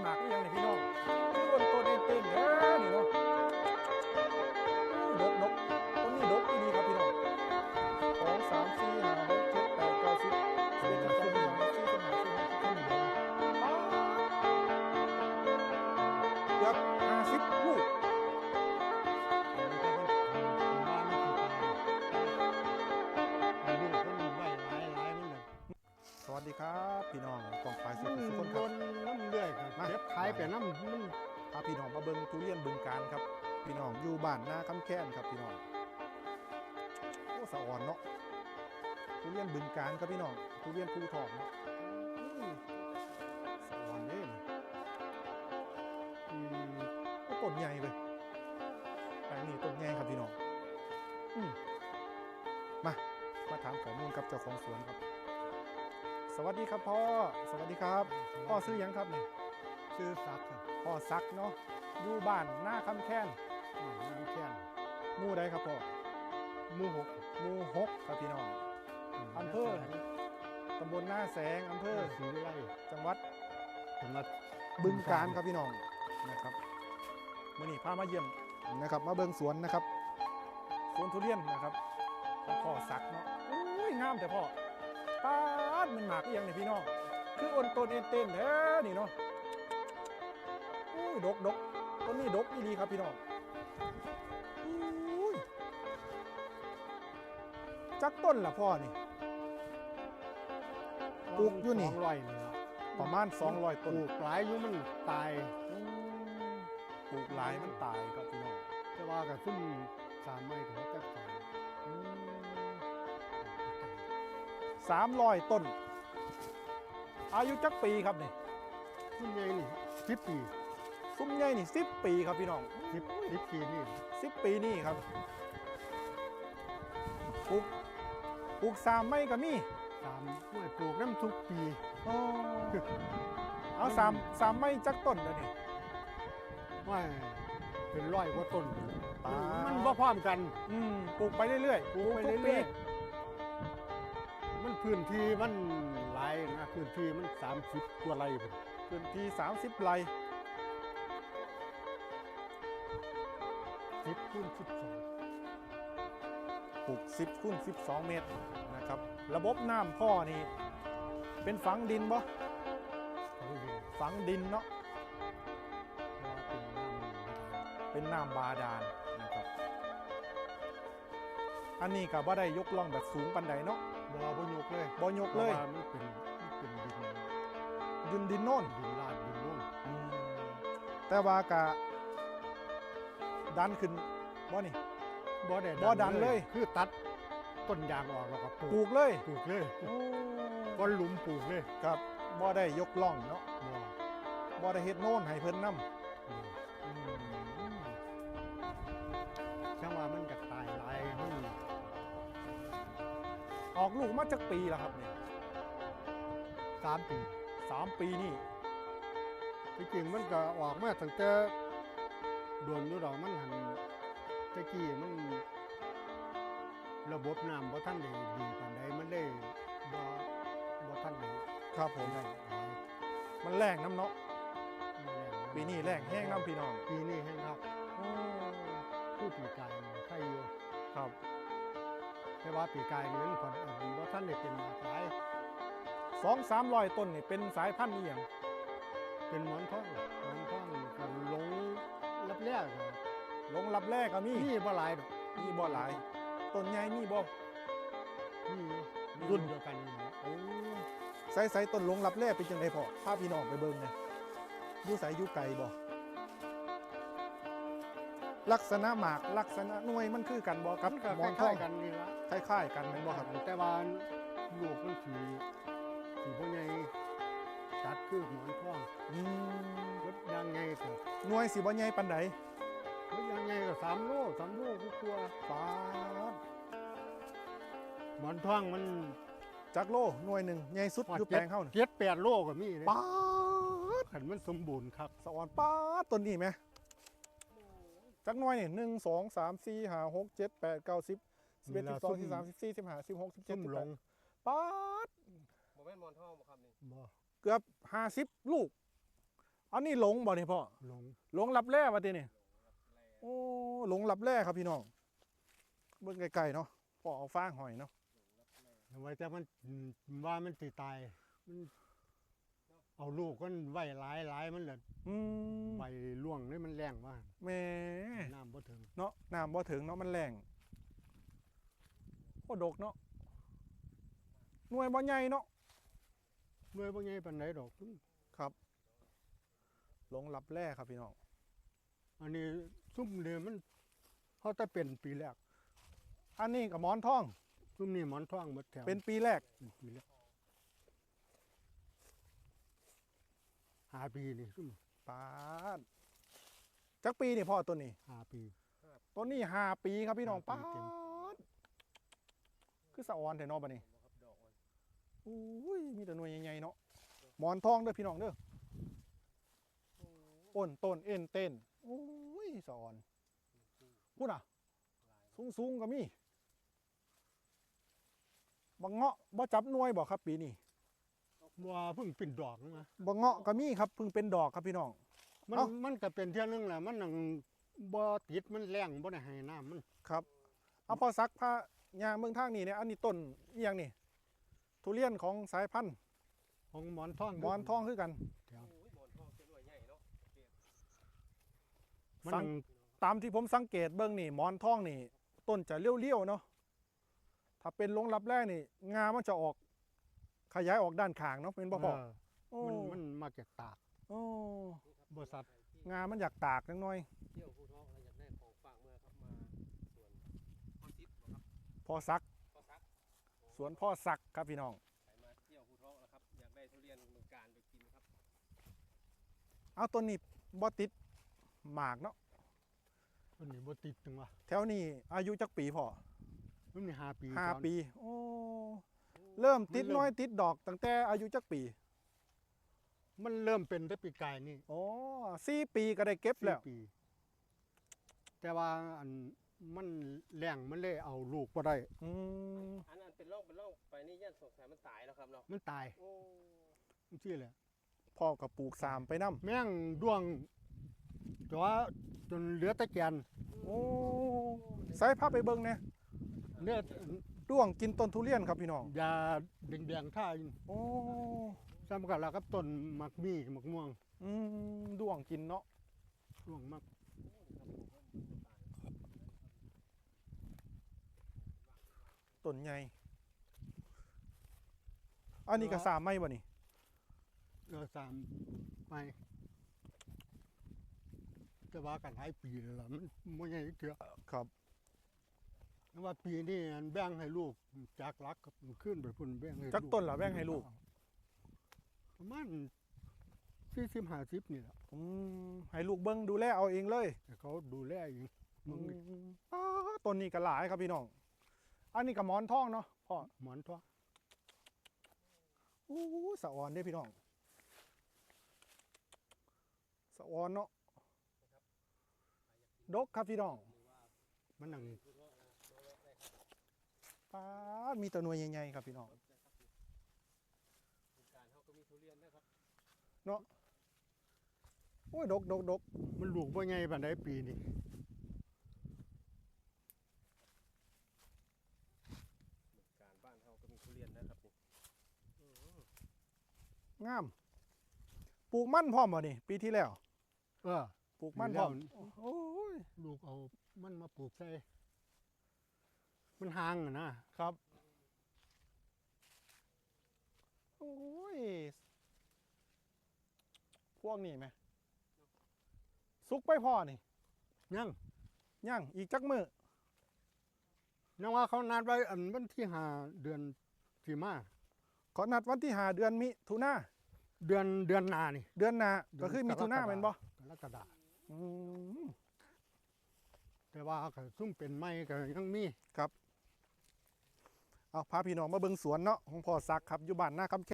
มันหมากอีหยังนี่พี่น้องคือต้นตเต้นๆเด้อนี่เนาะดกดกต้นนี้ดกอีหลีครับพี่น้องสองสามสี่ห้าหกเจ็ดแปดเก้าสิบสิบเอ็ดสิบสองสิบสามสิบสี่สิบห้าสิบหกสิบเจ็ดสิบแปดเกือบห้าสิบ ก็บขายไปน้ำมันพาพี่น้องมาเบิงทุเรียนบึงการครับ พี่น้องอยู่บ้านหน้าคำแค้นครับพี่น้องโอ้สะอ่อนเนาะทุเรียนบึงการครับพี่น้องทุเรียนภูทองเนาะสะอ่อนเด้นอืมต้นใหญ่เลยแปลงนี้ต้นใหญ่ครับพี่น้องอืมมามาถามข้อมูลกับเจ้าของสวนครับ สวัสดีครับพ่อ สวัสดีครับ พ่อซื้อยังครับเนี่ย ซื้อซักครับพ่อซักเนาะอยู่บ้านหน้าคำแค้นอืมน้ำแข็งหมู่ใดครับพ่อหมูหกหมู่หกครับพี่น้องอำเภอตำบลหน้าแสงอำเภเพื่ออสีวิไลจังหวัดจังหวัดบึงกาฬครับพี่น้องนะครับมื่อนี้พามาเยี่ยมนะครับมาเบิ่งสวนนะครับสวนทุเรียนนะครับของพ่อซักเนาะอุ้ยงามแต่พ่อป้าดมันหมากอีหยังนี่พี่น้อง คืออ้นต้นเอ็นเต้นแท้นี่เนาะอุ้ย ดกดกต้นนี้ดกอีดีครับพี่น้องอุ้ยจักต้นล่ะพ่อนี่ปลูกอยู่นี่สองร้อยนี่ละประมาณ200ปต้นลูกหลายอยู่มันตายอืมปลูกหลายมันตายครับพี่น้องแต่ว่ากับซุ่มสามไม้เขาจะตายสามร้อยต้น อายุจักปีครับนี่ซุ่มใหญ่นี่สิบปี ซุ้มใหญ่นี่สิบปีครับพี่น้องสิบสิบปีนี่สิบปีนี่ครับปลูกปลูกสามไม้ก็มีสามไม้ปลูกน้ำทุกปีอ๋อเอาสามสามไม้จักต้นแล้วนี่ว่าเป็นร้อยกว่าต้นอ่ามัมันบ่พร้อมกันอืมปลูกไปเรื่อยๆปลูกไปทุกเรื่อยๆมันพื้นที่มันหลายนะพื้นที่มันสามสิบกว่าไร่พุ่นพื้นที่30ไร่ สิบคูณสิบสองปลูก10คูณ12เมตรนะครับ ระบบน้ำพ่อนี่เป็นฝังดินบ่ของดินฝังดินเนาะเพราะว่าเป็นน้ำบาดาลเป็นน้ำบาดาลนะครับ อันนี้ก็บ่ได้ยกล่องแบบสูงปันใดเนาะบ่บ่ยกเลยบ่ยกเลยพราะว่ามันเป็นมันเป็นดินยืนดินโน่นดินลาดดินนุ่นแต่ว่ากะ ดันขึ้นบ่นี่ บ่ได้บ่ดันเลย คือตัดต้นยางออกแล้วก็ปปลูลูกกเลยปลูกเลยก้อนหลุมปลูกเลยครับบ่ได้ยกล่องเนาะบ่บ่ได้เฮ็ดโน่นให้เพิ่นนำบ่ช่างว่ามันจะตายหลายหุ้นออกลูกมาจากปีแล้วครับนี่สามปีสามปีนี่ที่จริงมันก็ออกมาตั้งแต่ โดนอยู่ดอกมันหันตะกี้มัน ระบบน้ำบ่ทันได้ดีปานใดมันได้บ่บ่ทันได้ครับผมได้หลายมันแรงน้ำเนาะมันแรงปีนี้แรงแห้งน้ำพี่น้องปีนี้แห้งครับผู้ปีกายใครอยู่ครับ แต่ว่าปีกายนี่มันผ่อนอ่อนบ่ทันได้เป็นหมากหลายสองสามร้อยต้นนี่เป็นสายพันธุ์อีหยังเป็นหมอนทองหมอน แรกลงรับแรกก็มีนี่บ่หลายดอกมีบ่หลายต้นใหญ่มีบ่นี่รุ่นเดียวกันนี่นะโอ้ใส่ใส่ต้นลงรับแรกเป็นจังไดพ่อพาพี่น้องไปเบิ่งหน่อยอยู่ไสอยู่ไกลบ่ลักษณะหมากลักษณะหน่วยมันคือกันบ่กับมันก็หมอนทคล้าอยงๆกันนี่ละคล้ายๆกันแม่นบ่ครับแต่ว่าลูกมันสีสีบ่ใหญ่ ตัดคือหมอนทองอืมรถยางไงก็หน่วยสิบ่ใหญ่ปานใดรถยางไงก็สามโลสามโลกลัวาป๊าดๆหมอนทองมันจักโลหน่วยหนึงใหญ่สุดอยู่แปลงเฮานี่เจ็ดแปดโลก็มีเลยป๊าดขันมันสมบูรณ์ครับสะออนป๊าดต้นนี้ไหมจักหน่วยนี่หนึ่งสองสามสี่ห้าหกเจ็ดแปดเก้าสิบสิบเอ็ดสิบสองสิบสามสิบสี่สิบห้าสิบหกสิบเจ็ซุ่ดมสิบหแปลดงป๊าดโมเมนต์มอนทองบ่ครับนี่บ่ เกือบห้าสิบลูก อันนี้หลงบ่นี่พ่อหลงหลงรับแร่มาตินี่โอ้หลงรับแร่ครับพี่น้องเบิ่งไกลๆเนาะพ่อเอาฟางหอยเนาะเอาไว้แต่มันอืมว่ามันสิตายมันเอาลูกมันไว้หลายหลายมันเลยอืมใบล่วงนี่มันแรงว่าแหม่น้ำบ่ถึงเนาะน้ำบ่ถึงเนาะมันแรงโอ้ดกเนาะหน่วยบ่ใหญ่เนาะ เมื่อบ่ใหญ่ปานใดดอก ครับหลงรับแร่ครับพี่น้องอันนี้ซุ่มเนี่ยมันเขาแต่เป็นปีแรก อันนี้กับหมอนทอง ซุ่มนี่หมอนทองหมดแถวเป็นปีแรกเป็นปีแรกหาปีนี่ซุ่มปาดจักปีนี่พ่อตัวนี้หาปีต้นนี้ห้าปีครับพี่น้องห้าป้าปีเต็มดคือสะออนแต่นอบันนี้ อุ้ยมีแต่หน่วยใหญ่ๆเนาะหมอนทองเด้อพี่น้องเด้ออ้นต้นเอ็นเต้นอุ้ยสะออนพูดอะ สูงสูงๆก็มีบังเงาะบ่จับหน่วยบ่ครับ ปีนี้ว่าเพิ่งเป็นดอกนะบังเงาะก็มีครับเพิ่งเป็นดอกครับพี่น้อง มันเอ้ามันก็เป็นเท่านึงแหละมันนังบ่ติดมันแรงบ่ได้ให้น้ำมันครับ เอาพอซักผ้ายางเมืองทางนี่เนี่ยอันนี้ต้นอหยังนี่ ทุเรียนของสายพันธุ์ของหมอนทองหมอนทองคือกันแถวโอ้ยหมอนทองเป็นหน่วยใหญ่เนาะมันสังนังตามที่ผมสังเกตเบิ่งนี่หมอนทองนี่ ต้นจะเลี้ยวๆเนาะถ้าเป็นลงรับแรกนี่ งามันจะออก ขยายออกด้านข้างเนาะเป็นบ่พอเออโอ้มันมันมาจากตากโอ้บ่สัตว์งามันอยากตากจังหน่อยเที่ยวภูทอกอะไรอยากได้ของฝากเมื่อครับมาสวนพ่อซิดบ่ครับพอซักพ่อซัก สวนพ่อซักครับพี่น้องใครมาเที่ยวภูทอกนะครับอยากได้ทุเรียนเมืองการไปกินครับ เอาต้นนี้บ่ติดหมากเนาะมันนี่บ่ติดจังวะแถวนี้อายุจักปีพอมันนี่ห้าปีห้าก่อนปี โอ้เริ่มติดมันเริ่มน้อยติดดอกตั้งแต่อายุจักปีมันเริ่มเป็นแต่ปีกายนี่โอ้สี่ปีก็ได้เก็บแล้ว สี่ปี แต่ว่าอันมันแรงมันเลยเอาลูกบ่ได้ อืมอันนั้น เป็นร่องเป็นร่องไปนี่ย่านสงสัยมันตายแล้วครับเนาะมันตายโอ้จังซี่แหละพ่อกับปลูกสามไปน้แม่งด้วงจอจนเหลือแต่แกนำโอ้ใส่ผ้าไปเบิ่งเนี่ยเนี่ยด้วงกินต้นทุเรียนครับพี่น้องยาแดงๆท่าอยู่โอ้ซ้ำกันแล้วกับต้นมักมีกับมักม่วงอืมด้วงกินเนาะด้วงมักต้นใหญ่ อันนี้ก็สามไม้บ่นี่เออสามไปจะว่ากันหลายปีแล้วล่ะมันบ่ใหญ่เถื่อครับแต่ว่าปีนี้อันแบ่งให้ลูกจากหลักกับขึ้นไปพุ่นแบ่งให้จักต้นเหรอแบ่งให้ลูกประมาณสี่สิบห้าสิบนี่แหละอืมให้ลูกเบิ่งดูแลเอาเองเลยแต่เขาดูแลอยู่อืมึงมอ้าต้นนี้ก็หลายครับพี่น้อง อันนี้ก็หมอนทองเนาะพ่อหมอนทั่ว อู้สะออนเด้พี่น้องสะออนเนาะดกครับพี่น้อง มันหนังป้ามีตัวหน่วยใหญ่ๆครับพี่น้องเมืองการเขาก็มีทุเรียนนะครับโอ้ยดกดกดกมันหลูกว่าไงปานใดปีนี้ เมืองการบ้านเขาก็มีทุเรียนนะครับนี่อืม งาม ปลูกมันพร้อมบ่นี่ ปีที่แล้ว เออ ปลูกมันพร้อมปีแล้วโอ้ย ลูกเอามันมาปลูกใส่ มันห่างอะนะครับ โอ้ย พวกนี้ไหม สุกไปพ่อนี่ ยังย่างอีกจักมือยังว่าเขานัดไว้อันวันที่ห้าเดือนที่มา ขอนัดวันที่หาเดือนมิถุนาเดือนเดือนหนานี่เดือนหน้าเดือนก็คือมิถุนากรกฎาแม่นบ่กรกฎาอืมแต่ว่าก็ซุ่มเป็นไม้ก็ยังมีเอาพาพี่น้องมาเบิ่งสวนเนาะของพ่อซักครับอยู่บ้านหน้าคำแค